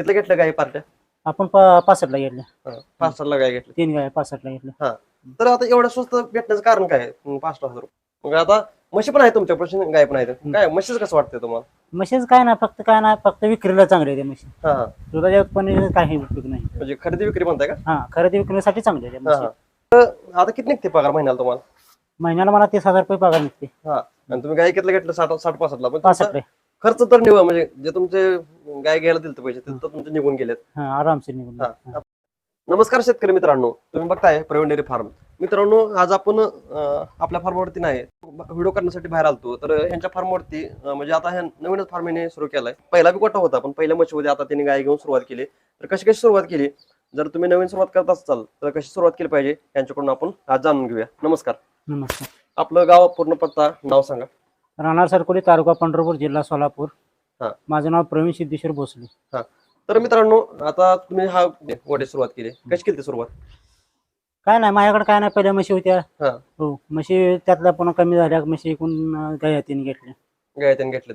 किती घेतलं गाय पार्ट्या? आपण पासष्टला घेतल्या. सातला गाय घेतली. तीन गाय पासष्टला घेतल्या. तर आता एवढं स्वस्त भेटण्याचं कारण काय? आहे? पाच हजार रुपये. मग आता म्हशी पण आहे तुमच्यापाशी गाय पण आहेत. काय म्हशीच कसं वाटतंय तुम्हाला? म्हशीच काय नाही फक्त काय नाही फक्त विक्रीला चांगले ते म्हशी. हा हा. दुधाच्या उत्पन्न काही उपयोग नाही. म्हणजे खरेदी विक्री म्हणताय का? हा खरेदी विक्रीसाठी चांगले हा हा. तर आता किती निघते पगार महिन्याला तुम्हाला? महिन्याला मला तीस हजार रुपये पगार निघते. हा. आणि तुम्ही गाय किती घेतलं? साठ साठ पासष्टला. खर्च तर निघा म्हणजे जे तुमचे गाय घ्यायला दिले पैसे ते तर तुमचे निघून गेलेत. हा आरामशीर निघून हा. नमस्कार शेतकरी मित्रांनो तुम्ही बघताय प्रवीण डेअरी फार्म. मित्रांनो आज आपण अं, आपल्या फार्मवरती नाही व्हिडिओ करण्यासाठी बाहेर आलतो. तर ह्यांच्या फार्मवरती अं, म्हणजे आता ह्या नवीनच फार्म याने सुरू केलाय. पहिला बी गोटा होता पण पहिल्या म्हशीमध्ये आता त्यांनी गाय घेऊन सुरुवात केली. तर कशी कशी सुरुवात केली? जर तुम्ही नवीन सुरुवात करत असाल तर कशी सुरुवात केली पाहिजे? यांच्याकडून आपण आज जाणून घेऊया. नमस्कार. नमस्कार. आपलं गाव पूर्ण पत्ता नाव सांगा. राहणार सरकोली तालुका पंढरपूर जिल्हा सोलापूर. हा. माझं नाव प्रवीण सिद्धेश्वर भोसले. तर मित्रांनो आता तुम्ही हा गोटे सुरुवात केली. कशी केली सुरुवात? काय नाही माझ्याकडे काय नाही. पहिल्या म्हशी होत्या. हा. हो म्हशी त्यातल्या पुन्हा कमी झाल्या. म्हशी एकूण अं, गाय हातीने घेतल्या गाय त्यांनी घेतले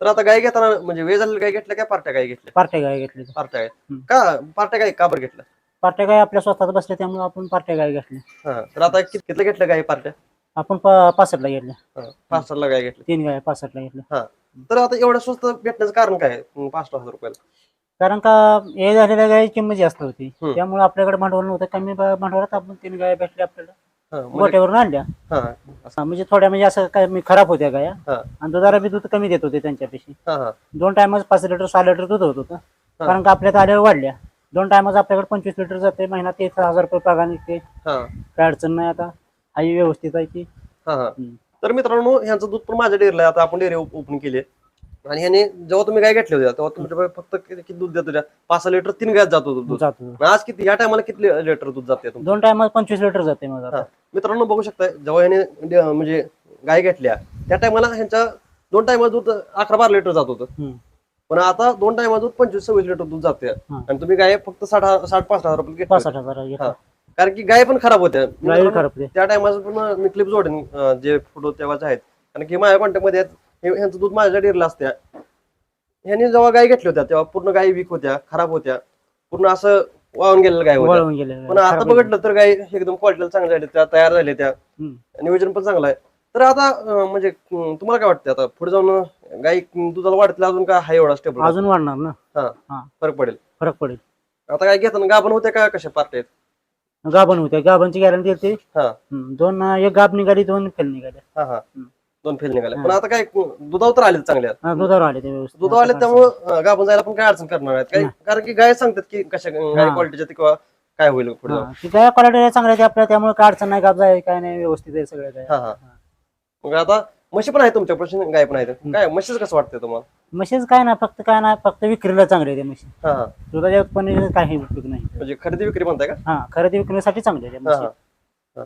तर आता गाय घेताना म्हणजे वेळ झालेली गाय घेतल्या काय पार्ट्या गाय घेतल्या? पार्ट्या गाय घेतल्या पार्ट्या गाय. हम्म. का पार्ट्या गाय का बरं घेतल्या? पार्ट्या गाय आपल्या स्वतःच बसल्या त्यामुळे आपण पार्ट्या गाय घेतल्या. हा. तर आता कित- कितलं घेतलं गाय पार्ट्या? आपण पा- पासष्टला घेतल्या. पाच सातला गाय घेतली? तीन गाय पासष्टला घेतल्या. तर आता एवढं स्वस्त भेटण्याचं कारण काय आहे? पाच हजार रुपयाला. कारण का हे झालेल्या गाय किंमत जास्त होती. हम्म. त्यामुळे आपल्याकडे भांडवल नव्हतं. कमी भा- भांडवलात आपण तीन गाय भेटल्या आपल्याला. हा, म्हणजे- गोट्यावरून आणल्या. हा, हा, म्हणजे थोड्या म्हणजे असं काय मी खराब होत्या गाया हा. आणि दुधाला बी दूध कमी देत होते त्यांच्यापेक्षा. हा, हा, दोन टायमाच पाच लिटर सहा लिटर दूध होत होतं. कारण का आपल्यात आल्यावर वाढल्या. दोन टायमाच आपल्याकडे पंचवीस लिटर जाते महिना तेच हजार रुपये पगार निघते हा, काय अडचण नाही आता. आई व्यवस्थित आहे ती हा, हा. हम्म. तर मित्रांनो ह्यांचं दूध पण माझ्या डेअरला आहे. आता आपण डेअरी ओपन केली आहे. आणि ह्याने जेव्हा तुम्ही गाय घेतली होत्या तेव्हा तुमच्याकडे फक्त किती किती दूध देत होत्या पाच सहा लिटर तीन गायत जात होतं दूध जात होतं. मग आज किती या टायमाला किती लिटर दूध जाते तुमचं दोन टायमात पंचवीस लिटर जाते आता हा. मित्रांनो बघू शकता जेव्हा ह्याने डे- म्हणजे गाय घेतल्या त्या टायमाला ह्यांच्या दोन टायमा दूध अकरा बारा लिटर जात होतं हम्म. पण आता दोन टायमा दूध पंचवीस सव्वीस लिटर दूध जाते. आणि तुम्ही गाय फक्त साठ साठ पाच हजार रुपये घेतली पासष्ट हजार. हा. कारण की गाय पण खराब होत्या. खराब होते त्या टायमाचं पण मी क्लिप जोडेन अं, जे फोटो तेव्हाचे आहेत. कारण की माझ्या कॉन्टॅक्टमध्ये आहेत. हे- ह्यांचं दूध माझ्या डेअरला असत्या. ह्यांनी जेव्हा गाय घेतल्या होत्या तेव्हा पूर्ण गाय वीक होत्या खराब होत्या. पूर्ण असं वाहून गेलेल्या गाय होत्या. वळून गेले पण आता बघितलं तर गाय एकदम क्वालिटीला चांगल्या झाल्या त्या तयार झाल्या त्या. हम्म. नियोजन पण चांगलं आहे. तर आता अं, म्हणजे अं, तुम्हाला काय वाटतं आता? पुढे जाऊन अं, गाय अं, दुधाला वाढतील अजून काय हाय एवढा स्टेबल अजून वाढणार ना? फरक पडेल. फरक पडेल. आता काय घेताना गाभण होत्या का कशा पार्ट्या आहेत? गाभण होत्या. गाभणची गॅरंटी होती हा. हम्म. दोन अं, एक गाभ निघाली दोन फेल निघाल्या. हा हा. हम्म. दोन फेल निघाल्या. हा. पण आता काय दुधावर तर आले चांगल्या हा, दुधावर आले ते व्यवस्थित. दुधावर आले त्यामुळे गाभण जायला पण काय अडचण करणार आहेत. काय. कारण की गाय सांगतात की कशा गाय. क्वालिटीच्या किंवा काय होईल पुढे. हा, ती गाय क्वालिटी चांगल्या आपल्या त्यामुळे काय अडचण नाही. गाब जाय काय नाही व्यवस्थित आहे हा हा. मग आता म्हशी पण आहे तुमच्यापाशी गाय पण आहेत. काय म्हशीच कसं वाटतंय तुम्हाला? म्हशीच काय नाही फक्त काय नाही फक्त विक्रीला चांगले आहे ते म्हशी. हा हा. दुधाच्या उत्पन्न काही उपयोग नाही. म्हणजे खरेदी विक्री म्हणताय का? हा खरेदी विक्रीसाठी चांगले आहे ते हा, म्हशी. हा. हा.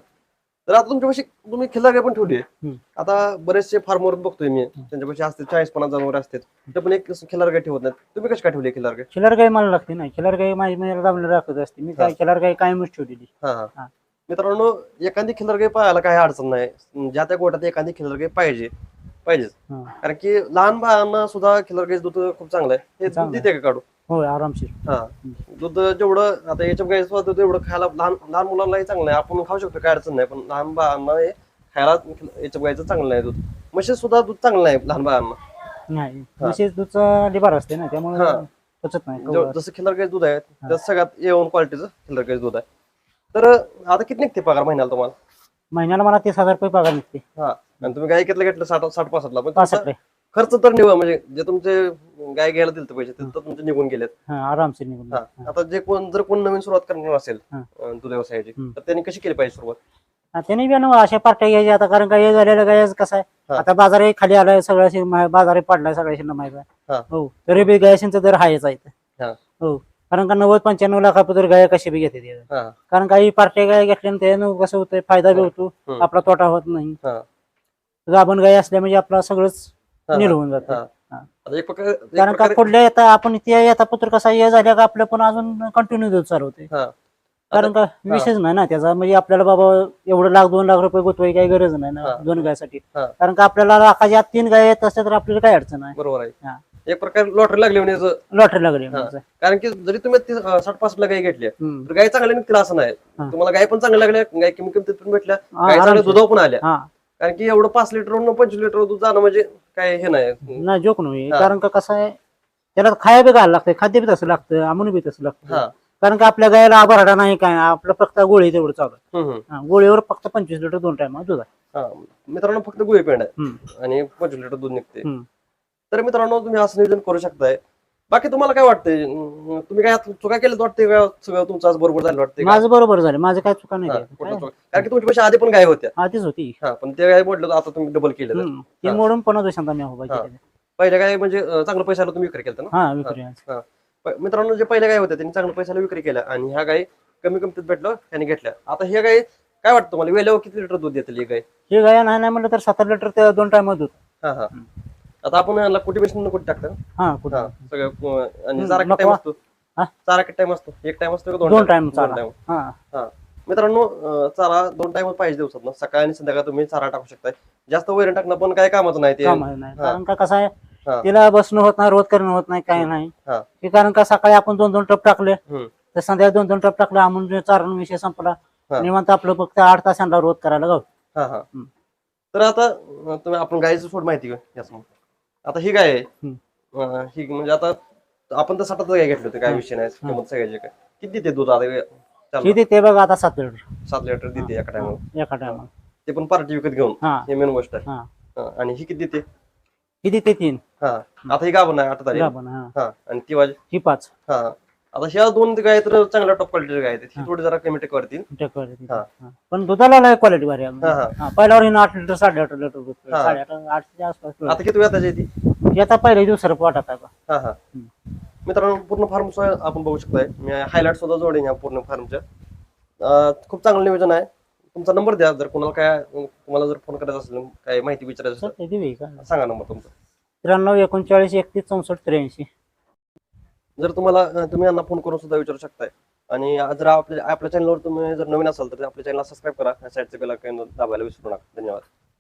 तर आता तुमच्यापाशी तुम्ही खिल्लार गाय पण ठेवली आहे. हम्म. आता बरेचसे फार्मवर बघतोय मी. त्यांच्यापाशी असते चाळीस पन्नास जनावर असतात ते पण एक खिल्लार गाय ठेवत नाहीत. तुम्ही कशी काय ठेवली खिल्लार गाय खिलार गाय मला लागते ना. खिलार गाय माझी मला दाबलं राखत असते. मी काय खिलार गाय कायमच ठेवलेली. हा हा. हा. मित्रांनो एखादी खिल्लार गाय पाहायला काही अडचण नाही. ज्या त्या गोट्यात एखादी खिल्लार गाय पाहिजे पाहिजेच. हा. कारण की लहान बाळांना सुद्धा खिल्लार गाय दूध खूप चांगलं आहे. हे दूध चांगलं देते का काढू? होय आरामशीर. हा. दूध जेवढं आता याच्या सुद्धा दूध एवढं खायला लहान लहान मुलांनाही चांगलं आहे आपण खाऊ शकतो काय अडचण नाही. पण लहान बाळांना हे खायला याच्या गायचं चांगलं नाही दूध. म्हशी सुद्धा दूध चांगलं नाही लहान बाळांना. नाही. दूधचा लिबार असते ना त्यामुळे हा. पचत नाही. जेव- कवळं. जसं खिल्लार गाय दूध आहे त्यात सगळ्यात येऊन क्वालिटीचं खिल्लार गाय दूध आहे. तर आता किती निघते पगार महिन्याला तुम्हाला महिन्याला मला तीस हजार रुपये पगार निघते हा आणि तुम्ही गाय कितलं घेतलं साठ साठ पासष्टला पण तुमचा खर्च तर निघा म्हणजे जे तुमचे गाय घ्यायला दिले पैसे ते तर तुमचे निघून गेलेत आरामशीर निघून हा. आता जे कोण जर कोण नवीन सुरुवात करणार असेल हा. अं, दूध व्यवसायाची हम्म. तर त्यांनी कशी केली पाहिजे सुरुवात हा, त्याने बी ना अशा पार्ट्या घ्यायच्या आता कारण काय झालेलं काय कसं आहे हा. आता बाजार खाली आलाय सगळ्या बाजार पडलाय सगळ्याशी माहिती हा. आहे हो तरी बी गायशींचा दर हायच आहे इथं. हा. हो कारण का नव्वद पंच्याण्णव लाखापत्र गाय कशी बी घेते ते. हा कारण काही पार्ट्या गाय घेतल्याने त्यानं कसं होतंय फायदा बी होतो हम्म. आपला तोटा होत नाही हा. गाभण गाय असल्या म्हणजे आपला सगळंच हा. नील होऊन जातं हा. आता एक प्रकारे एक कारण का प्रकारे- पुढल्या येता आपण इथे येता पत्र कसा हे झाल्या का आपलं पण अजून कंटिन्यू दूध चालू होते हा. कारण का विषयच नाही ना त्याचा म्हणजे आपल्याला बाबा एवढं लाख दोन लाख रुपये गुतवायची काही गरज नाही ना. दोन गायसाठी हा. कारण का आपल्याला लाखाच्या आत तीन गाय येत असल्या तर आपल्याला काय अडचण आहे बरोबर आहे हा. एक प्रकारे लॉटरी लागली म्हणजे. लॉटरी लागली. म्हणजे. कारण की जरी तुम्ही ती, अं, साठ ला गाय घेतली हम्म. तर गाय चांगल्या निघतील असं नाही हा. तुम्हाला गाय पण चांगल्या लागल्या गाय कमी किमतीत पण भेटल्या हा, गाय चांगल्या आरामशीर. दुधाव पण आल्या हा कारण की एवढं पाच लिटर पंचवीस लिटर दूध जाणं म्हणजे काय हे नाही नाही जोक नाही हा. कारण का कसं आहे त्याला खाया बी घालायला लागतं खाद्य बी तसं लागतं आमून बी तसं लागतं कारण का आपल्या गायला आभारडा नाही काय आपलं फक्त गोळी तेवढं चालू आहे. हम्म, हम्म. हा, गोळीवर फक्त पंचवीस लिटर दोन टाइम दूध आहे हा मित्रांनो फक्त गुळे पेंड आहे हम्म. आणि पंचवीस लिटर दूध निघते हम्म. तर मित्रांनो तुम्ही असं नियोजन करू शकताय बाकी तुम्हाला काय वाटतंय अं, तुम्ही काय चुका केलं वाटते का सगळं तुमचं आज बरोबर झालं वाटतंय का? माझं बरोबर झालं माझं काय चुका नाही हा, काय? चुका? कारण की तुमच्या पेक्षा आधी पण गाय होत्या आधीच होती हा पण ते गाय म्हटलं आता तुम्ही डबल केलं हम्म. ती हा. मोडून पण उभा हा. केलेलं. पहिल्या गाय म्हणजे अं, चांगलं पैशाला तुम्ही विक्री केलं ना हा विक्री. प- मित्रांनो जे पहिल्या गाय होत्या त्यांनी चांगल्या पैशाला विक्री केल्या आणि ह्या गाय कमी किमतीत भेटलं त्यांनी घेतल्या आता ह्या गाय काय वाटतं मला वेळेवर किती लिटर दूध देतील ही गाय हे गाय नाही नाही म्हणलं तर सात आठ लिटर ते दोन टाइम दूध हा हा आता आपण याला कुठे बेसन कुठे टाकतं? हा हा कुठं सगळं अं, आणि हम्म, चारा. टाइम असतो? हा? चारा किती टाइम असतो? एक टाइम असतो का दोन टाइम दोन चारा. टाइम हा. हा. मित्रांनो अं, चारा दोन टाइम पाहिजे दिवसात ना सकाळी आणि संध्याकाळ तुम्ही चारा टाकू शकताय. जास्त वैरण टाकणं पण काय कामाचं नाही ते. काम आहे नाही. हा. कारण का कसं आहे. तिला बसणं होत नाही रोज करणं होत नाही काय नाही. हा. हे कारण का सकाळी आपण दोन दोन टप टाकले हम्म. तर संध्याकाळी दोन दोन टप टाकले आम्ही चारण विषय संपला. हा. निवांत आपलं फक्त आठ तासांना रोज करायला गाव हा हा. हम्म. तर आता अं, तुम्ही आपण गायचं सोड माहिती घेऊ याच मग आता ही आहे. अं, ही म्हणजे आता आपण तर सटात गाय घेतली होती काय. विषय नाही किंमत सगळ्याची काय? किती देते दूध आता? चालू किती ते बघा आता सात लिटर. सात लिटर देते एका टायमाला एका टायमा ते पण पार्टी विकत घेऊन हा. हे मेन गोष्ट आहे. हा. हा, आणि ही किती देते? किती ते तीन? हा. आता ही गाभण आहे आठ तारीख. गाभण, हा. हा आणि ती वाज ही पाच. हा. आता ह्या दोन गाय तर चांगल्या टॉप क्वालिटीच्या गाय आहेत. ही थोडी जरा कमी टेक हा. हा. पण दुधाला क्वालिटी भारी आहे. हा, हा. हा, पहिल्यावर हिनं आठ लिटर साडे आठ लिटर दूध हा. साडे आठ आठच्या आसपास दूध. आता किती वेळ त्याची ती? आता पहिल्या दिवसाला पोटात आहे बा. हा हा. मित्रांनो पूर्ण फार्म आपण बघू शकताय. मी हायलाइट सुद्धा जोडेन या पूर्ण फार्मच्या खूप चांगलं नियोजन आहे. तुमचा नंबर द्या. जर कोणाला काय तुम्हाला जर फोन करायचा असेल काय माहिती विचारायची सर असेल ते दिवे का? तर सांगा नंबर तुमचा. त्र्याण्णव एकोणचाळीस एकतीस चौसष्ट त्र्याऐंशी. जर तुम्हाला तुम्ही यांना फोन करून सुद्धा विचारू शकताय. आणि जर आपल्या आपल्या चॅनलवर तुम्ही जर नवीन असाल तर आपल्या चॅनलला सबस्क्राईब करा. साईडचे बेल दाबायला विसरू नका. धन्यवाद.